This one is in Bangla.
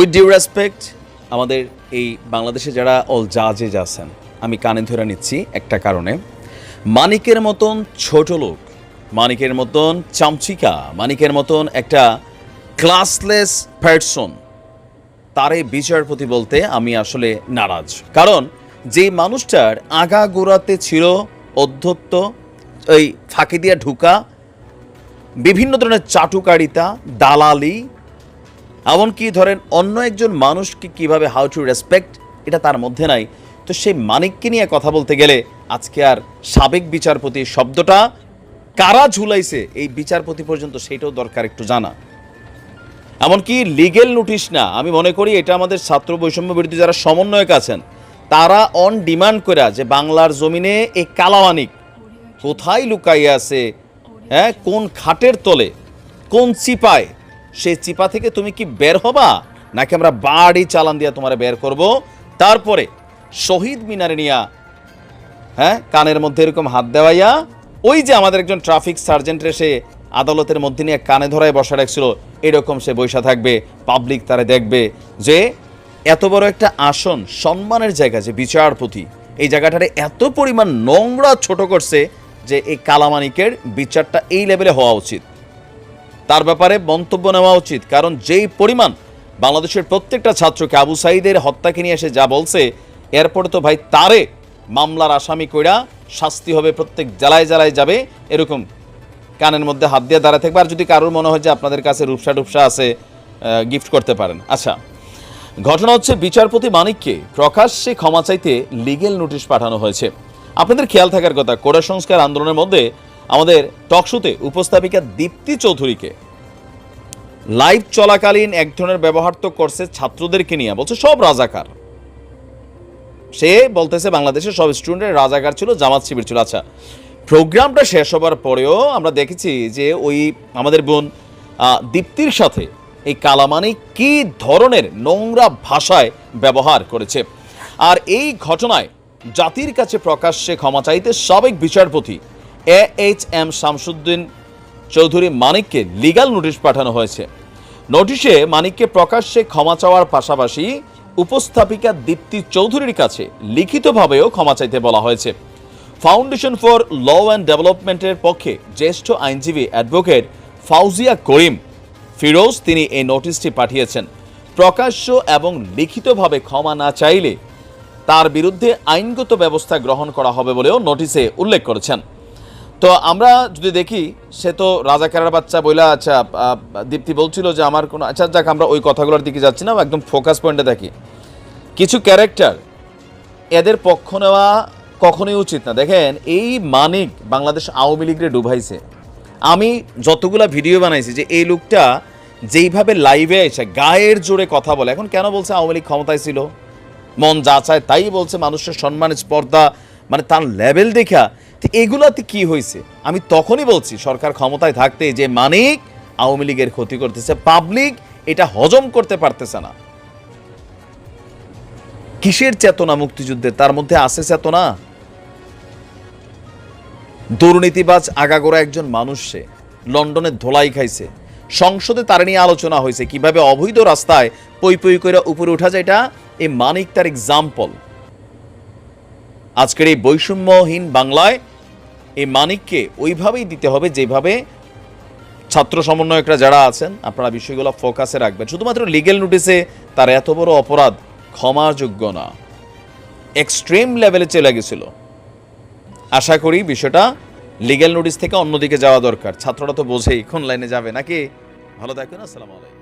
উইথ ডিউ রেসপেক্ট আমাদের এই বাংলাদেশে যারা অল জাজেজ আছেন, আমি কানে ধরে নিচ্ছি একটা কারণে। মানিকের মতন ছোট লোক, মানিকের মতন চামচিকা, মানিকের মতন একটা ক্লাসলেস পার্সন তারে বিচারপতি বলতে আমি আসলে নারাজ। কারণ যে মানুষটার আগা গোড়াতে ছিল অধ্যত্ত ওই ফাঁকি দিয়া ঢুকা, বিভিন্ন ধরনের চাটুকারিতা, দালালি এমনকি ধরেন অন্য একজন মানুষকে কীভাবে হাউ টু রেসপেক্ট এটা তার মধ্যে নাই। তো সেই মানিককে নিয়ে কথা বলতে গেলে আজকে আর সাবেক বিচারপতি শব্দটা কারা ঝুলাইছে এই বিচারপতি পর্যন্ত সেটাও দরকার একটু জানা। এমনকি লিগেল নোটিশ না, আমি মনে করি এটা আমাদের ছাত্র বৈষম্য বিরোধী যারা সমন্বয়ক আছেন, তারা অন ডিমান্ড করে যে বাংলার জমিনে এই কালামানিক কোথায় লুকাইয়া আছে হ্যাঁ কোন খাটের তলে, কোন চিপায় সেই চিপা থেকে তুমি কি বের হবা? নাকি আমরা বাড়ি চালান দিয়ে তোমার বের করব? তারপরে শহীদ মিনারে নিয়া হ্যাঁ কানের মধ্যে এরকম হাত দেওয়াইয়া, ওই যে আমাদের একজন ট্রাফিক সার্জেন্ট এসে আদালতের মধ্যে নিয়ে কানে ধরায় বসা রাখছিল, এরকম সে বৈশা থাকবে পাবলিক তারা দেখবে যে এত বড় একটা আসন সম্মানের জায়গা যে বিচারপতি, এই জায়গাটারে এত পরিমাণ নোংরা ছোট করছে যে এই কালামানিকের বিচারটা এই লেভেলে হওয়া উচিত। তার ব্যাপারে মন্তব্য নেওয়া উচিত, কারণ যেই পরিমাণ বাংলাদেশের প্রত্যেকটা ছাত্রকে আবু সাইদের হত্যাকে নিয়ে এসে যা বলছে, এরপরে তো ভাই তারে মামলার আসামি কইরা শাস্তি হবে, প্রত্যেক জেলায় জেলায় যাবে, এরকম কানের মধ্যে হাত দিয়ে দাঁড়ায় থাকবে। আর যদি কারোর মনে হয় যে আপনাদের কাছে রূপসা টুপসা আছে গিফট করতে পারেন। আচ্ছা ঘটনা হচ্ছে বিচারপতি মানিককে প্রকাশ্যে ক্ষমা চাইতে লিগেল নোটিশ পাঠানো হয়েছে। আপনাদের খেয়াল থাকার কথা কোটা সংস্কার আন্দোলনের মধ্যে আমাদের টকশোতে উপস্থাপিকা দীপ্তি চৌধুরীকে। লাইভ চলাকালীন এক ধরনের ব্যবহার তো করছে ছাত্রদেরকে নিয়ে, বলছে সব রাজাকার। সে বলতেছে বাংলাদেশের সব স্টুডেন্টের রাজাকার ছিল, জামাত শিবির ছিল। আচ্ছা প্রোগ্রামটা শেষ হবার পরেও আমরা দেখেছি যে ওই আমাদের বোন দীপ্তির সাথে এই কালামানি কি ধরনের নোংরা ভাষায় ব্যবহার করেছে। আর এই ঘটনায় জাতির কাছে প্রকাশ্যে ক্ষমা চাইতে সাবেক বিচারপতি A H M Shamsuddin Chowdhury মানিককে legal notice পাঠানো হয়েছে। নোটিশে মানিককে প্রকাশ্যে ক্ষমা চাওয়ার পাশাপাশি উপস্থাপিকা দীপ্তি চৌধুরীর কাছে লিখিতভাবেও ক্ষমা চাইতে বলা হয়েছে। ফাউন্ডেশন ফর ল অ্যান্ড ডেভেলপমেন্টের পক্ষে জ্যেষ্ঠ আইনজীবী অ্যাডভোকেট ফাউজিয়া করিম ফিরোজ তিনি এই নোটিশটি পাঠিয়েছেন। প্রকাশ্য এবং লিখিতভাবে ক্ষমা না চাইলে তার বিরুদ্ধে আইনগত ব্যবস্থা গ্রহণ করা হবে বলেও নোটিশে উল্লেখ করেছেন। তো আমরা যদি দেখি, সে তো রাজাকারের বাচ্চা বইলা আচ্ছা দীপ্তি বলছিল যে আমার কোনো আচ্ছা যাক, আমরা ওই কথাগুলোর দিকে যাচ্ছি না, একদম ফোকাস পয়েন্টে দেখি। কিছু ক্যারেক্টার এদের পক্ষ নেওয়া কখনোই উচিত না। দেখেন, এই মানিক বাংলাদেশ আওয়ামী লীগরে ডুবাইছে। আমি যতগুলা ভিডিও বানাইছি যে এই লোকটা যেইভাবে লাইভে এসে গায়ের জোরে কথা বলে, এখন কেন বলছে আওয়ামী লীগ ক্ষমতায় ছিল? মন যা চায় তাই বলছে, মানুষের সম্মান, স্পর্ধা মানে তার লেভেল দেখা এগুলাতে কি হয়েছে? আমি তখনই বলছি, সরকার ক্ষমতায় থাকতে যে মানিক আওয়ামী লীগের ক্ষতি করতেছে, পাবলিক এটা হজম করতে পারতেছে না। কিসের চেতনা মুক্তিযুদ্ধের তার মধ্যে আছে চেতনা? দুর্নীতিবাজ আগাগোড়া একজন মানুষ সে লন্ডনে ধোলাই খাইছে। সংসদে তার নিয়ে আলোচনা হয়েছে, কীভাবে অবৈধ রাস্তায় পই পই করে উপরে উঠা যায় এটা, এই মানিক তার এক্সাম্পল আজকের এই বৈষম্যহীন বাংলায় এই মানিককে ওইভাবেই দিতে হবে যেভাবে ছাত্র সমন্বয়করা যারা আছেন, আপনারা বিষয়গুলো ফোকাসে রাখবেন। শুধুমাত্র লিগেল নোটিসে তার এত বড় অপরাধ ক্ষমাযোগ্য না। এক্সট্রিম লেভেলে চলে গেছিল। আশা করি বিষয়টা লিগেল নোটিস থেকে অন্যদিকে যাওয়া দরকার। ছাত্ররা তো বোঝেই, কোন লাইনে যাবে নাকি? ভালো থাকুন আসসালামু আলাইকুম।